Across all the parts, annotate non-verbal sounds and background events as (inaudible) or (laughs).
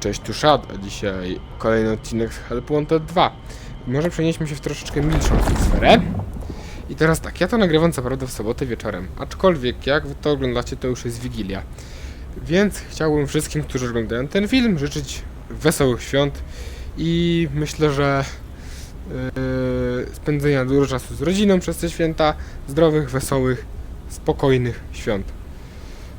Cześć, tu Shad, a dzisiaj kolejny odcinek z Help Wanted 2. Może przenieśmy się w troszeczkę milszą atmosferę. I teraz tak, ja to nagrywam co prawda w sobotę wieczorem, aczkolwiek jak wy to oglądacie, to już jest Wigilia. Więc chciałbym wszystkim, którzy oglądają ten film, życzyć wesołych świąt i myślę, że yy, spędzenia dużo czasu z rodziną przez te święta, zdrowych, wesołych, spokojnych świąt.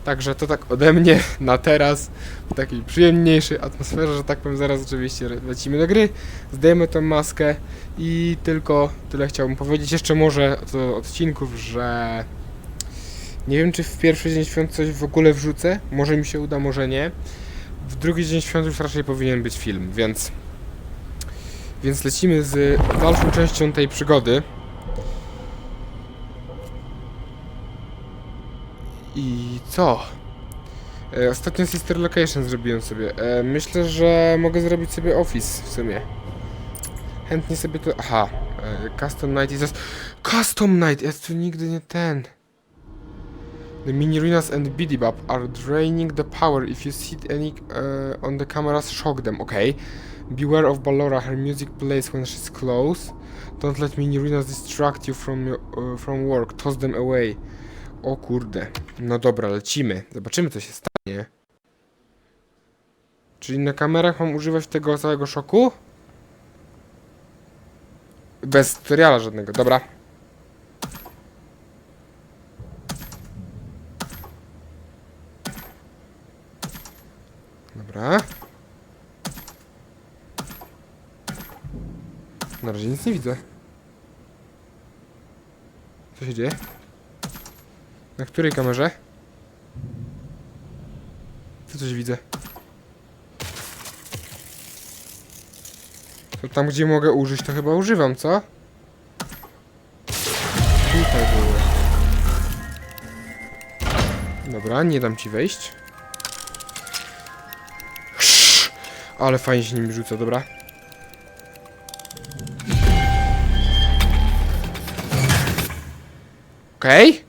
Także to tak ode mnie (laughs) na teraz, w takiej przyjemniejszej atmosferze, że tak powiem, zaraz oczywiście lecimy do gry, zdejmę tą maskę i tylko tyle chciałbym powiedzieć. Jeszcze może do odcinków, że nie wiem czy w pierwszy dzień świąt coś w ogóle wrzucę, może mi się uda, może nie. W drugi dzień świąt już raczej powinien być film, więc więc lecimy z dalszą częścią tej przygody. I co? E, Ostatnio Sister Location zrobiłem sobie. E, myślę, że mogę zrobić sobie Office w sumie. Chętnie sobie to... Aha. E, Custom Night is... Custom Night! Ja tu nigdy nie ten... The mini ruinas and bidibab are draining the power. If you see any uh, on the cameras, shock them. Okay. Beware of Ballora. Her music plays when she's close. Don't let mini ruinas distract you from your, uh, from work. Toss them away. O kurde. No dobra, lecimy. Zobaczymy, co się stanie. Czyli na kamerach mam używać tego całego szoku? Bez tutoriala żadnego, dobra. Dobra. Na razie nic nie widzę. Co się dzieje? Na której kamerze? Tu coś widzę. To tam, gdzie mogę użyć, to chyba używam, co? Tutaj było. Dobra, nie dam ci wejść. Ale fajnie się nimi rzuca, dobra. Okej.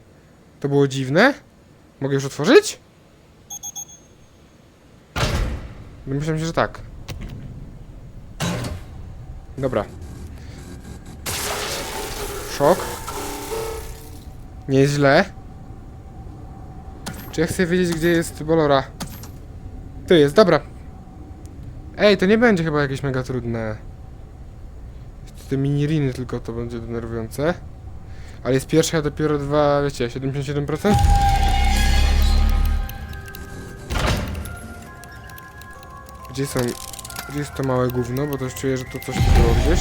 To było dziwne. Mogę już otworzyć? Myślałem, że tak. Dobra. Szok. Nie jest źle. Czy ja chcę wiedzieć, gdzie jest Bolora? Tu jest, dobra. Ej, to nie będzie chyba jakieś mega trudne. Te miniriny tylko to będzie denerwujące. Ale jest pierwsza, dopiero dwa, wiecie, 77%? Gdzie są... Gdzie jest to małe gówno? Bo też czuję, że to coś tu było gdzieś.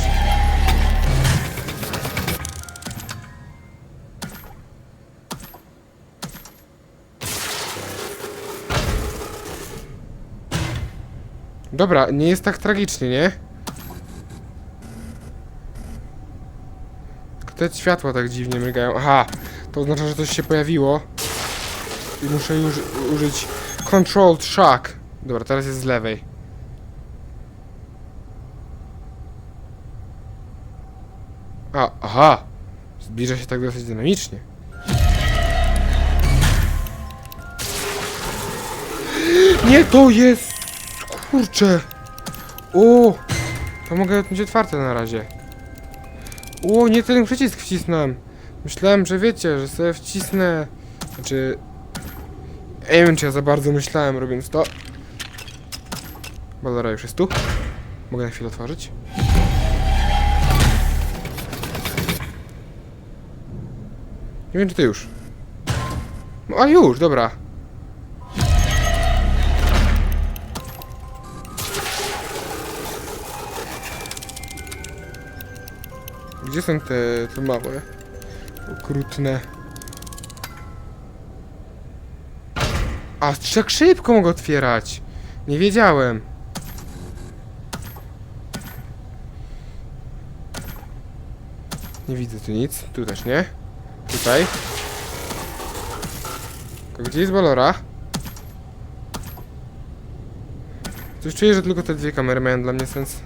Dobra, nie jest tak tragicznie, nie? Te światła tak dziwnie mrygają. Aha, to oznacza, że coś się pojawiło. I muszę już użyć Controlled Shock. Dobra, teraz jest z lewej. A, aha! Zbliża się tak dosyć dynamicznie. Nie, to jest! Kurczę! O! To mogę mieć otwarte na razie. O, nie ten przycisk wcisnąłem. Myślałem, że wiecie, że sobie wcisnę. Znaczy. Ja nie wiem, czy ja za bardzo myślałem robiąc to. Balera już jest tu. Mogę na chwilę otworzyć. Nie wiem, czy to już. No, a już, dobra. Gdzie są te, te małe? Okrutne. A, tak szybko mogę otwierać. Nie wiedziałem. Nie widzę tu nic. Tu też nie. Tutaj. Gdzie jest Balora? Coś czuję, że tylko te dwie kamery mają dla mnie sens.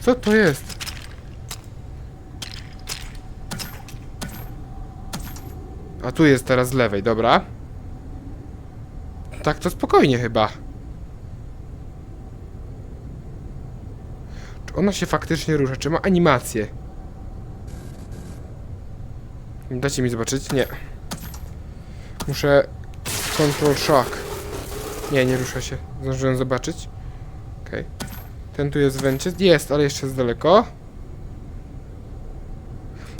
Co to jest? A tu jest teraz z lewej, dobra. Tak to spokojnie chyba. Ona się faktycznie rusza, czy ma animację? Dacie mi zobaczyć? Nie. Muszę... Control shock. Nie, nie rusza się. Zdążyłem zobaczyć. Okej. Ten tu jest w węcie. Jest, ale jeszcze jest daleko.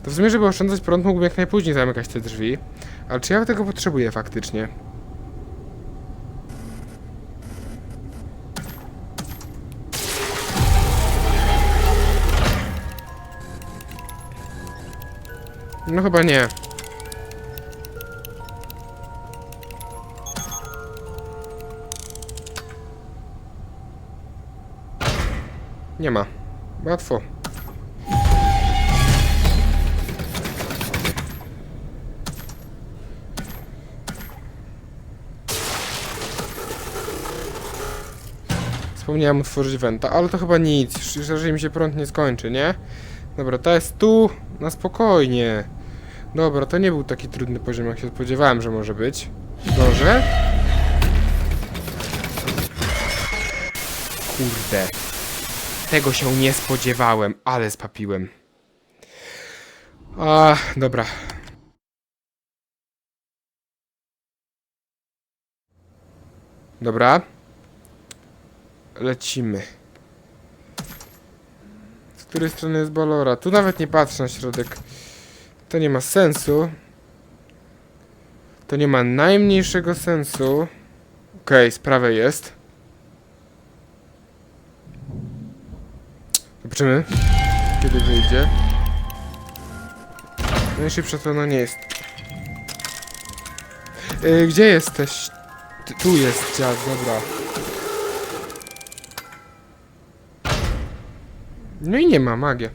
To w sumie, żeby oszczędzać prąd, mógłbym jak najpóźniej zamykać te drzwi. Ale czy ja tego potrzebuję faktycznie? No chyba nie. Nie ma. Łatwo. Wspomniałem otworzyć wenta, ale to chyba nic, jeżeli mi się prąd nie skończy, nie? Dobra, to jest tu, na spokojnie. Dobra, to nie był taki trudny poziom, jak się spodziewałem, że może być. Dobrze? Kurde. Tego się nie spodziewałem, ale spapiłem. A, dobra. Dobra. Lecimy. Z której strony jest Balora? Tu nawet nie patrzę na środek. To nie ma sensu. To nie ma najmniejszego sensu. Okej, z prawej jest. Zobaczymy, kiedy wyjdzie. Najszybsza to ona nie jest. Yy, gdzie jesteś? Ty, tu jest dziad, dobra. No i nie ma, magia.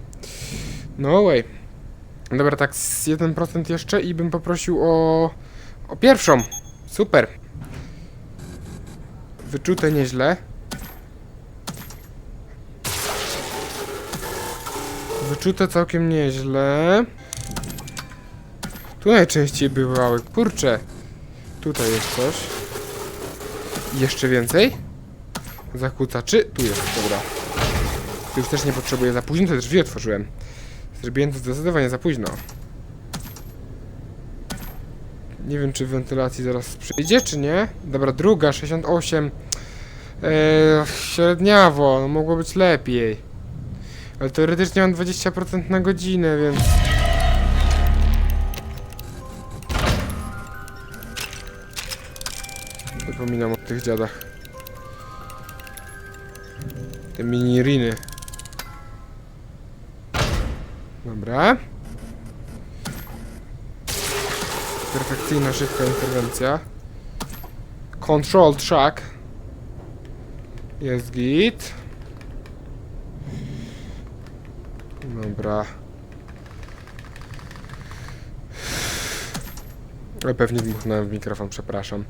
No way. Dobra, tak z 1% jeszcze i bym poprosił o... o pierwszą. Super. Wyczute nieźle. Wyczute całkiem nieźle. Tu najczęściej bywały. Kurczę. Tutaj jest coś. Jeszcze więcej? Zakłócaczy? Tu jest, dobra. Już też nie potrzebuję za późno, te drzwi otworzyłem. Zrobiłem to zdecydowanie za późno. Nie wiem, czy wentylacji zaraz przyjdzie, czy nie. Dobra, druga, 68. Eee, średniawo, no mogło być lepiej. Ale teoretycznie mam 20% na godzinę, więc... Zapominam o tych dziadach. Te mini riny. Dobra. Perfekcyjna, szybka interwencja. Control track. Jest git. Dobra. Ale pewnie dmuchnąłem w mikrofon, przepraszam.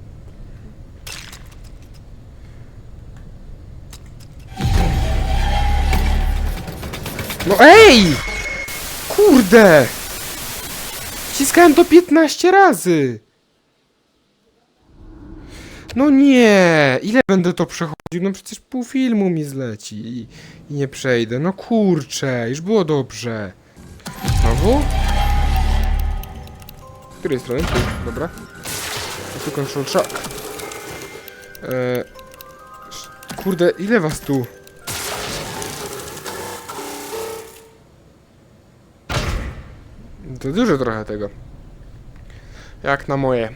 No ej! Kurde! Wciskałem to 15 razy! No nie! Ile będę to przechodził? No przecież pół filmu mi zleci i, i nie przejdę. No kurczę, już było dobrze. Znowu? Z której strony? Tu, dobra. A tu control shock. Eee, kurde, ile was tu? To dużo trochę tego. Jak na moje.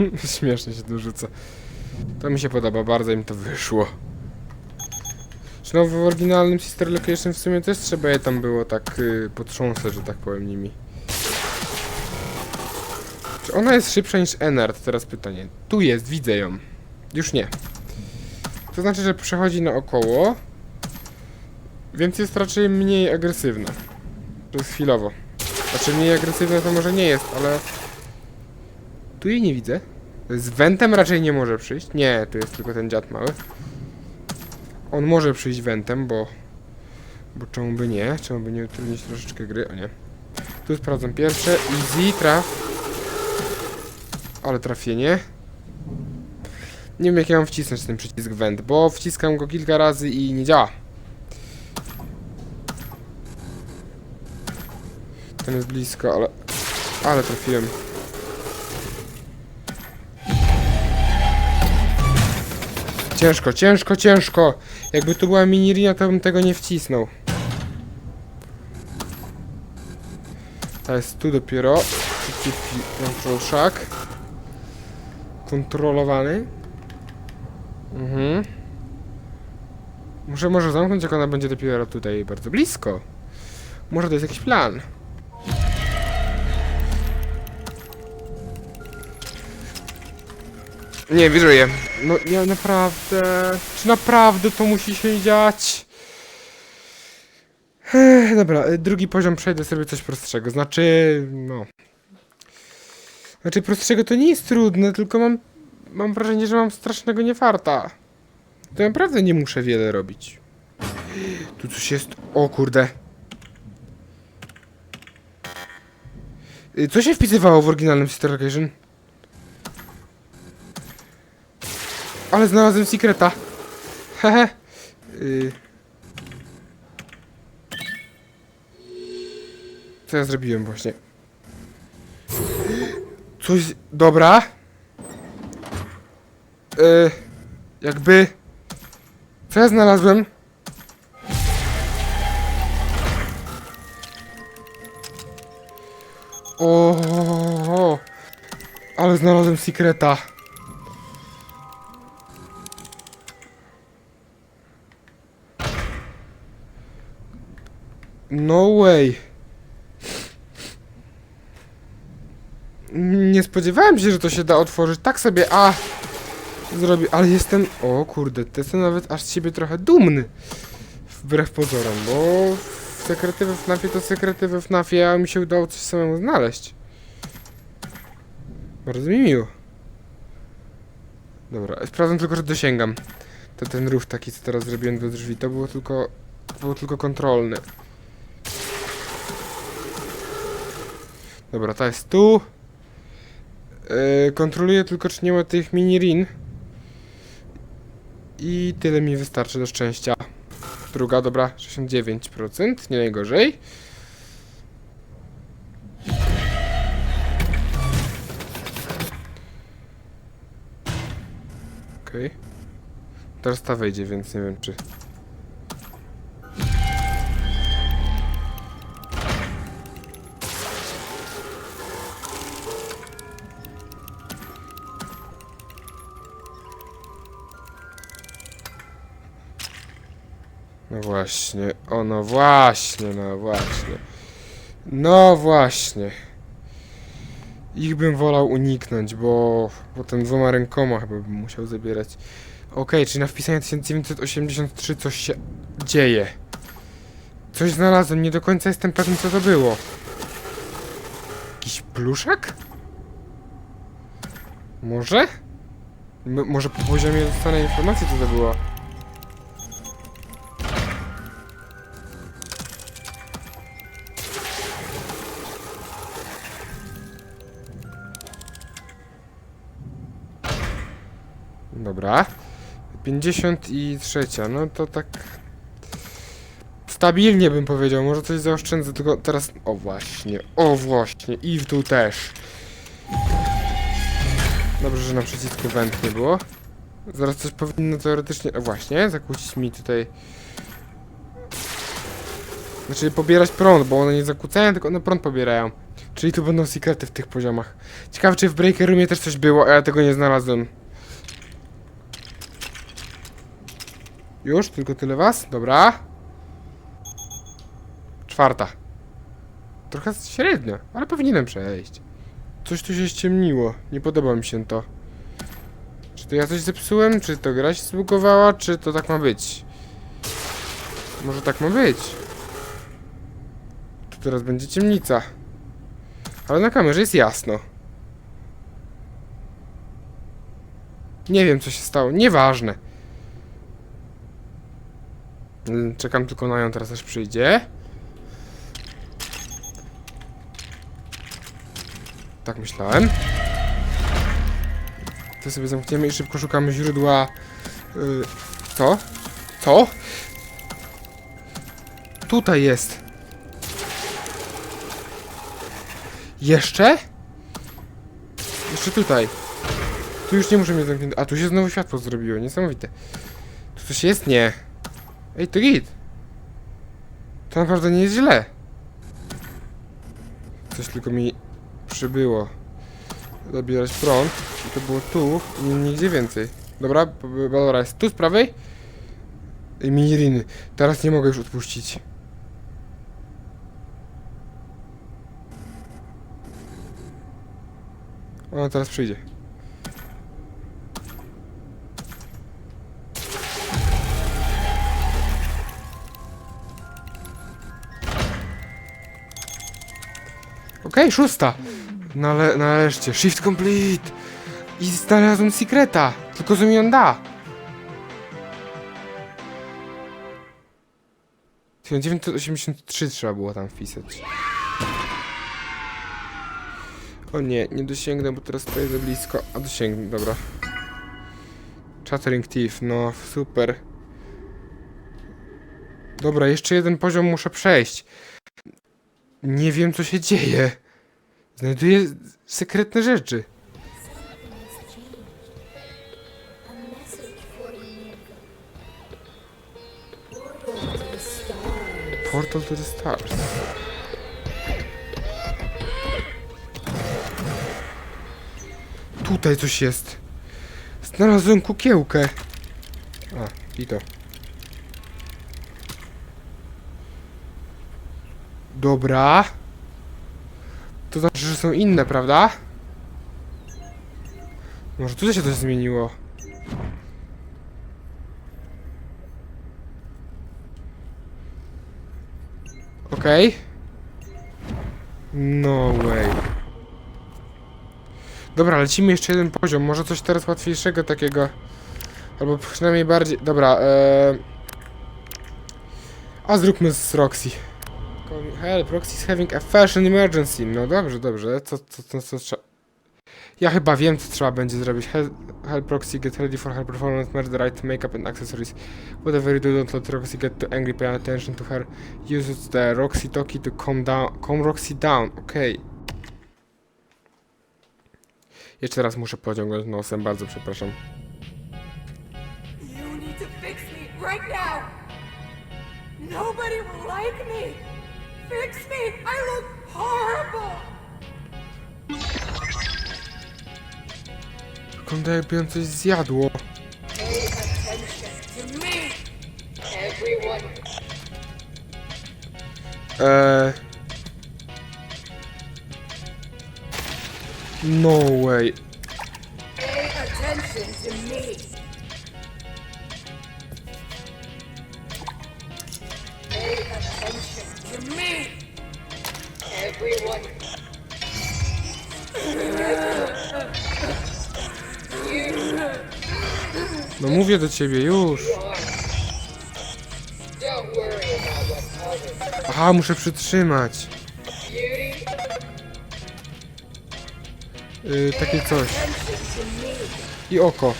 (laughs) Śmiesznie się tu rzuca. To mi się podoba, bardzo im to wyszło. Znowu w oryginalnym Sister Location w sumie też trzeba je tam było tak y, potrząsać, że tak powiem nimi. Czy ona jest szybsza niż Enard? Teraz pytanie. Tu jest, widzę ją. Już nie. To znaczy, że przechodzi naokoło, więc jest raczej mniej agresywna. Jest chwilowo. Znaczy mniej agresywna to może nie jest, ale... Tu jej nie widzę. Z wentem raczej nie może przyjść. Nie, tu jest tylko ten dziad mały. On może przyjść wentem, bo... Bo czemu by nie? Czemu by nie utrudnić troszeczkę gry? O nie. Tu sprawdzam pierwsze. Easy, traf. Ale trafienie. Nie wiem jak ja mam wcisnąć ten przycisk wend, bo wciskam go kilka razy i nie działa. Ten jest blisko, ale... Ale trafiłem. Ciężko, ciężko, ciężko. Jakby tu była minirina, to bym tego nie wcisnął. To jest tu dopiero. Control shock. Kontrolowany. Mhm. Muszę może zamknąć, jak ona będzie dopiero tutaj bardzo blisko. Może to jest jakiś plan. Nie, wierzę. No ja naprawdę... Czy naprawdę to musi się dziać? Ech, dobra, y, drugi poziom przejdę sobie coś prostszego. Znaczy, no... Znaczy prostszego to nie jest trudne, tylko mam... Mam wrażenie, że mam strasznego niefarta. To naprawdę nie muszę wiele robić. Tu coś jest... O kurde. Y, Co się wpisywało w oryginalnym Sister Location? Ale znalazłem sekreta. (laughs) Hehe. Y... Co ja zrobiłem właśnie? Coś... Dobra. Y... Jakby... Co ja znalazłem? O, ale znalazłem sekreta. No way. Nie spodziewałem się, że to się da otworzyć. Tak sobie, a zrobię, ale jestem, o kurde, jestem nawet aż z siebie trochę dumny. Wbrew pozorom, bo sekrety we FNAFie to sekrety we FNAFie, a mi się udało coś samemu znaleźć. Bardzo mi miło. Dobra, sprawdzam tylko, że dosięgam. To ten ruch taki, co teraz zrobiłem do drzwi, to było tylko, było tylko kontrolne. Dobra, ta jest tu. Yy, kontroluję tylko, czy nie ma tych mini-rin. I tyle mi wystarczy do szczęścia. Druga, dobra, 69%, nie najgorzej. Okej. Teraz ta wejdzie, więc nie wiem czy... właśnie, o no właśnie, no właśnie. No właśnie. Ich bym wolał uniknąć, bo potem dwoma rękoma chyba bym musiał zabierać. Okej, czyli na wpisanie 1983 coś się dzieje. Coś znalazłem, nie do końca jestem pewny co to było. Jakiś pluszek? Może? M może po poziomie dostanę informację co to było. Dobra. 53, no to tak... Stabilnie bym powiedział, może coś zaoszczędzę, tylko teraz... O właśnie, o właśnie, i w tu też. Dobrze, że na przycisku węd nie było. Zaraz coś powinno teoretycznie... O właśnie, zakłócić mi tutaj... Znaczy pobierać prąd, bo one nie zakłócają, tylko one prąd pobierają. Czyli tu będą sekrety w tych poziomach. Ciekawe, czy w Breaker Roomie też coś było, a ja tego nie znalazłem. Już? Tylko tyle was? Dobra. Czwarta. Trochę średnio, ale powinienem przejść. Coś tu się ściemniło. Nie podoba mi się to. Czy to ja coś zepsułem? Czy to gra się zbugowała? Czy to tak ma być? Może tak ma być. Tu teraz będzie ciemnica. Ale na kamerze jest jasno. Nie wiem co się stało. Nieważne. Mm, Czekam tylko na nią teraz aż przyjdzie. Tak myślałem. To sobie zamkniemy i szybko szukamy źródła... Y, co? Co? Tutaj jest. Jeszcze? Jeszcze tutaj. Tu już nie muszę mieć zamknięte. A tu się znowu światło zrobiło. Niesamowite. Tu coś jest? Nie. Ej, to git. To naprawdę nie jest źle. Coś tylko mi przybyło. Zabierać prąd. I to było tu i nigdzie więcej. Dobra, Balora jest tu z prawej. I miniriny. Teraz nie mogę już odpuścić. Ona teraz przyjdzie. Okej, szósta. Nale nareszcie. Shift complete. I znalazłem secreta. Tylko co mi on da? 1983 trzeba było tam wpisać. O nie, nie dosięgnę, bo teraz stoję za blisko. A dosięgnę, dobra. Chattering Thief, no super. Dobra, jeszcze jeden poziom muszę przejść. Nie wiem, co się dzieje. Znajduję sekretne rzeczy. Portal to the stars. Tutaj coś jest. Znalazłem kukiełkę. A, i to. Dobra. To znaczy, są inne, prawda? Może tutaj się coś zmieniło. Okej. No way. Dobra, lecimy jeszcze jeden poziom. Może coś teraz łatwiejszego takiego. Albo przynajmniej bardziej. Dobra, eee... A zróbmy z Roxy. Help, Roxy's having a fashion emergency. No dobrze, dobrze. Co, co, co, co trzeba... Ja chyba wiem, co trzeba będzie zrobić. Help, help Roxy get ready for her performance, the right makeup and accessories. Whatever you do, don't let Roxy get too angry, pay attention to her. Use the Roxy Toki to calm down, calm Roxy down. Okej. Jeszcze raz muszę pociągnąć nosem, bardzo przepraszam. You need to fix me right now! Nobody will like me! Fix me! I look horrible! Wygląda jakby ją coś zjadło. Pay attention to me! Everyone! Eee... No way. Pay attention to me! Me! Everyone! No mówię do ciebie, już. Others Aha, muszę przytrzymać. Yy, takie coś. I oko.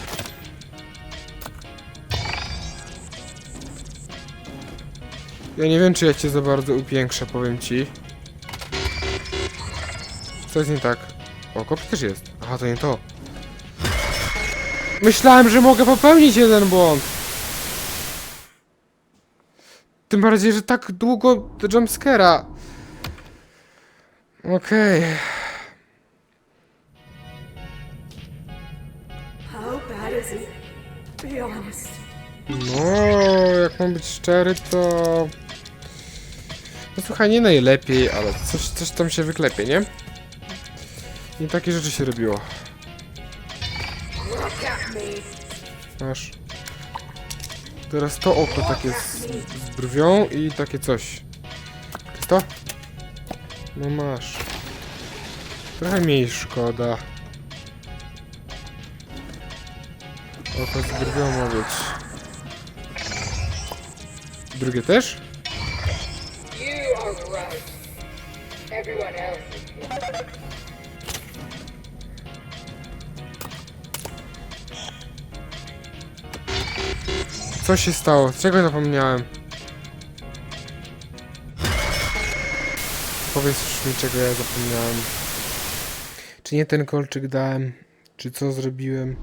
Ja nie wiem, czy ja cię za bardzo upiększę, powiem ci. Co jest nie tak? Oko przecież jest. Aha, to nie to. Myślałem, że mogę popełnić jeden błąd. Tym bardziej, że tak długo do jumpscare'a. Okej. Honest. No, jak mam być szczery, to... No słuchaj, nie najlepiej, ale coś, coś tam się wyklepie, nie? Nie takie rzeczy się robiło. Masz. Teraz to oko takie z, z brwią i takie coś. To? No masz. Trochę mniej szkoda. Oko z brwią ma być. Drugie też? Co się stało? Czego zapomniałem? Powiedz mi, czego ja zapomniałem. Czy nie ten kolczyk dałem? Czy co zrobiłem?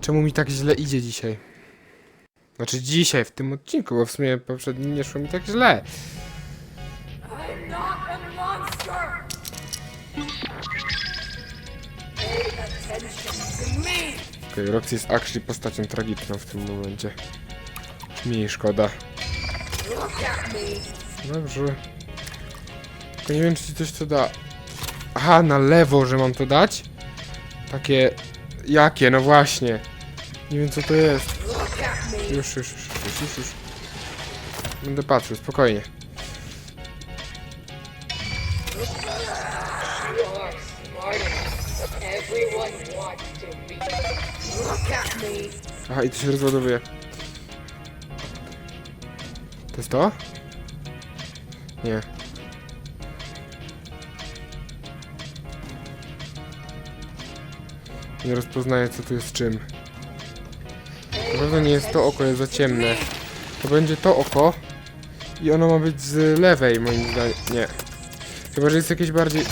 Czemu mi tak źle idzie dzisiaj? Znaczy dzisiaj, w tym odcinku, bo w sumie poprzednim nie szło mi tak źle. Okej, Roxy jest actually postacią tragiczną w tym momencie. Mniej szkoda. Dobrze. Tylko nie wiem, czy ci coś to da. Aha, na lewo, że mam to dać? Takie... Jakie? No właśnie. Nie wiem, co to jest. Już, już, już, już, już, już. Będę patrzył, spokojnie. Aha, i to się rozładowuje. To jest to? Nie. Nie rozpoznaję, co tu jest czym. Na pewno nie jest to oko, jest za ciemne. To będzie to oko. I ono ma być z lewej, moim zdaniem. Nie. Chyba, że jest jakieś bardziej...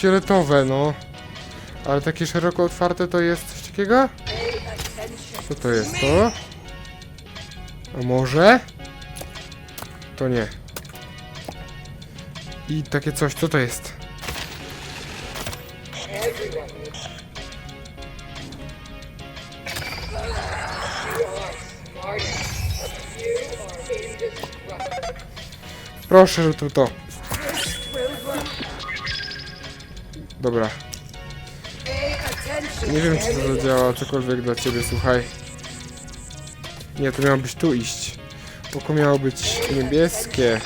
fioletowe, no. Ale takie szeroko otwarte to jest coś takiego? Co to jest to? A może? To nie. I takie coś, co to jest? Everyone needs. You Dobra. Nie wiem, czy to zadziała, cokolwiek dla ciebie, słuchaj. Nie, to miało być tu iść. Oko miało być niebieskie.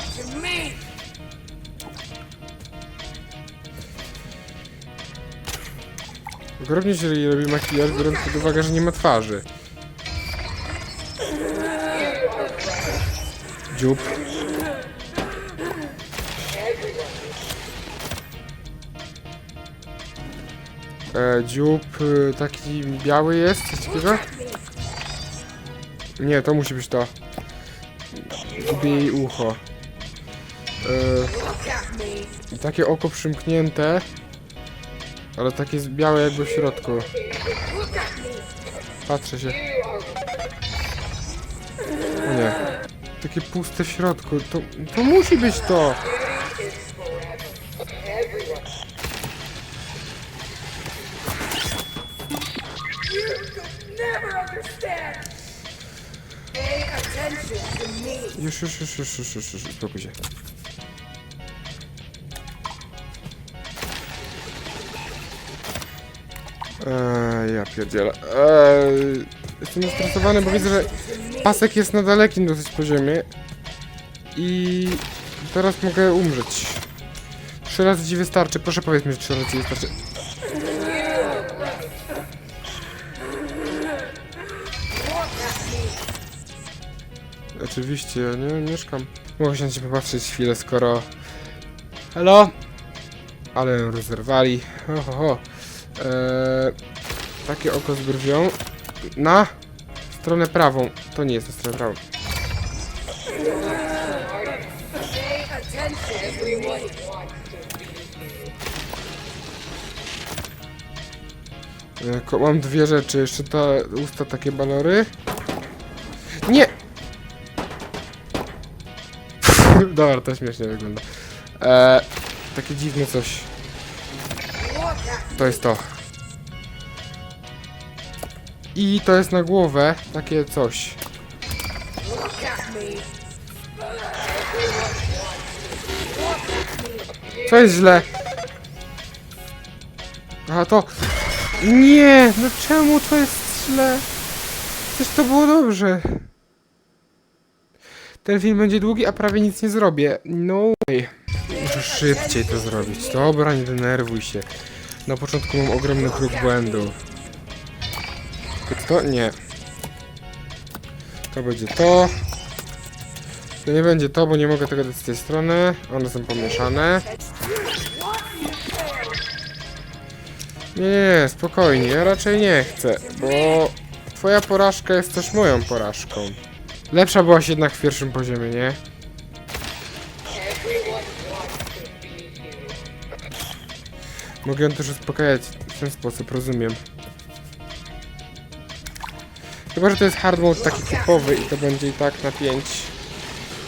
Ogromnie jeżeli robi makijaż, biorąc pod uwagę, że nie ma twarzy. Dziób. E, dziób y, taki biały jest, coś takiego? Nie, to musi być to. Gubię jej ucho. E, takie oko przymknięte, ale takie białe jakby w środku. Patrzę się. O nie. Takie puste w środku. To, to musi być to. Już, już, już, już, już, już, już. Się. Eee, ja pierdzielę. Eee, jestem zestresowany, bo widzę, że pasek jest na dalekim dosyć poziomie. I teraz mogę umrzeć. Trzy razy ci wystarczy. Proszę powiedz mi, że trzy razy ci wystarczy. Oczywiście, ja nie mieszkam. Mogę się popatrzeć chwilę, skoro... Halo? Ale rozerwali. Ho, ho, ho. Eee, takie oko z brwią. Na stronę prawą. To nie jest na stronę prawą. E, ko- mam dwie rzeczy. Jeszcze te usta takie balory. (laughs) Dobra, to śmiesznie wygląda. E, takie dziwne coś. To jest to. I to jest na głowę takie coś. Co jest źle? Aha, to... Nie! No czemu to jest źle? Przecież to było dobrze. Ten film będzie długi, a prawie nic nie zrobię. No way. Muszę szybciej to zrobić. Dobra, nie denerwuj się. Na początku mam ogromny próg błędu. To? Nie. To będzie to. To nie będzie to, bo nie mogę tego dać z tej strony. One są pomieszane. Nie, nie, nie, spokojnie, ja raczej nie chcę, bo twoja porażka jest też moją porażką. Lepsza byłaś jednak w pierwszym poziomie, nie? Mogę ją też uspokajać w ten sposób, rozumiem. Chyba, że to jest hard mode taki typowy i to będzie i tak na 5.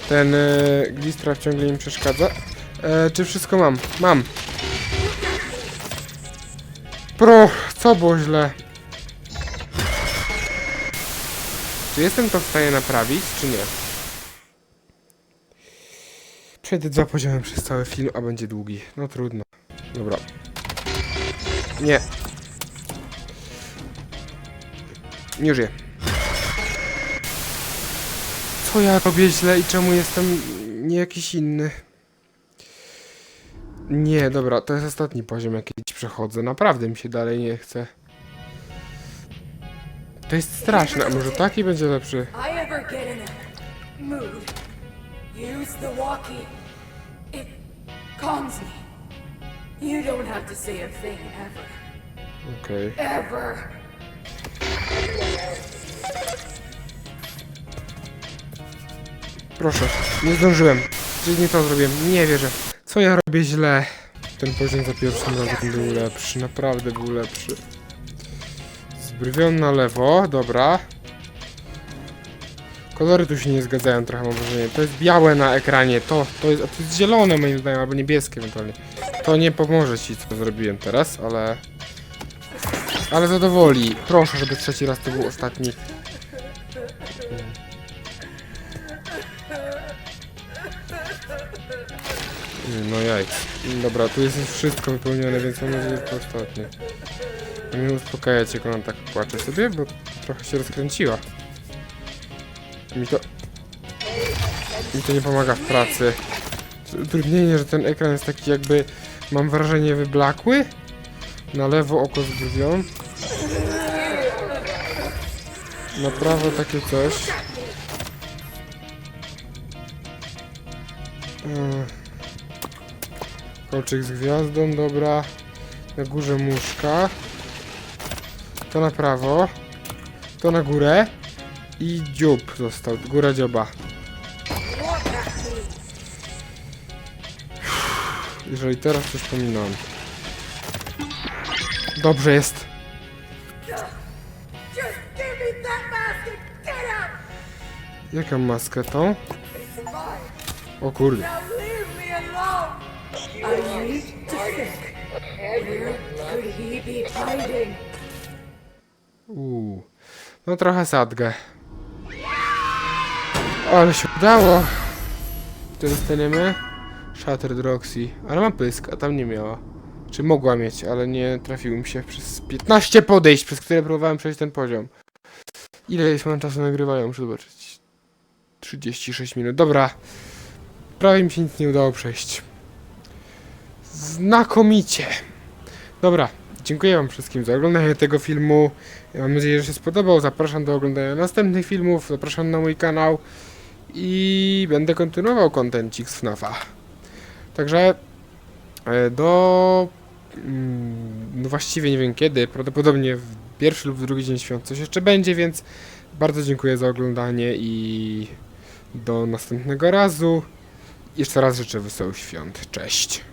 Ten e, Glistra ciągle mi przeszkadza. E, czy wszystko mam? Mam. Pro, co było źle? Czy jestem to w stanie naprawić, czy nie? Przejdę dwa poziomy przez cały film, a będzie długi. No trudno. Dobra. Nie. Nie żyję. Co ja robię źle i czemu jestem nie jakiś inny? Nie, dobra, to jest ostatni poziom, jaki przechodzę. Naprawdę mi się dalej nie chce. To jest straszne, a może taki będzie lepszy? Okej. Ever. Proszę, nie zdążyłem. Czyli nie to zrobiłem, nie wierzę. Co ja robię źle? Ten poziom za pierwszym razem był lepszy, naprawdę był lepszy. Zbrwion na lewo, dobra. Kolory tu się nie zgadzają trochę mam wrażenie. To jest białe na ekranie, to, to, jest, to jest zielone moim zdaniem, albo niebieskie ewentualnie. To nie pomoże ci co zrobiłem teraz, ale... Ale zadowoli. Proszę, żeby trzeci raz to był ostatni. No jaj. Dobra, tu jest już wszystko wypełnione, więc mam nadzieję, że to ostatnie. Nie uspokajać, jak ona tak płacze sobie, bo trochę się rozkręciła. Mi to... Mi to nie pomaga w pracy. Utrudnienie, że ten ekran jest taki jakby... Mam wrażenie wyblakły. Na lewo oko z. Na prawo takie coś. Yy. Kolczyk z gwiazdą, dobra. Na górze muszka. To na prawo. To na górę. I dziób został. Góra dzioba. Jeżeli teraz coś pominąłem. Dobrze jest. Jaką maskę tą? O kurde. I need to think. Where could he be hiding? Uuu. No trochę sadgę. Ale się udało. To dostaniemy? Shattered Roxy. Ale ma pysk, a tam nie miała. Czy mogła mieć, ale nie trafił mi się przez 15 podejść, przez które próbowałem przejść ten poziom. Ile już mam czasu nagrywają? Muszę zobaczyć. 36 minut. Dobra. Prawie mi się nic nie udało przejść. Znakomicie. Dobra. Dziękuję wam wszystkim za oglądanie tego filmu. Mam nadzieję, że się spodobał. Zapraszam do oglądania następnych filmów. Zapraszam na mój kanał. I będę kontynuował kontencik z FNAFa. Także e, do... mm, No właściwie nie wiem kiedy. Prawdopodobnie w pierwszy lub drugi dzień świąt coś jeszcze będzie, więc bardzo dziękuję za oglądanie i do następnego razu. Jeszcze raz życzę wesołych świąt. Cześć.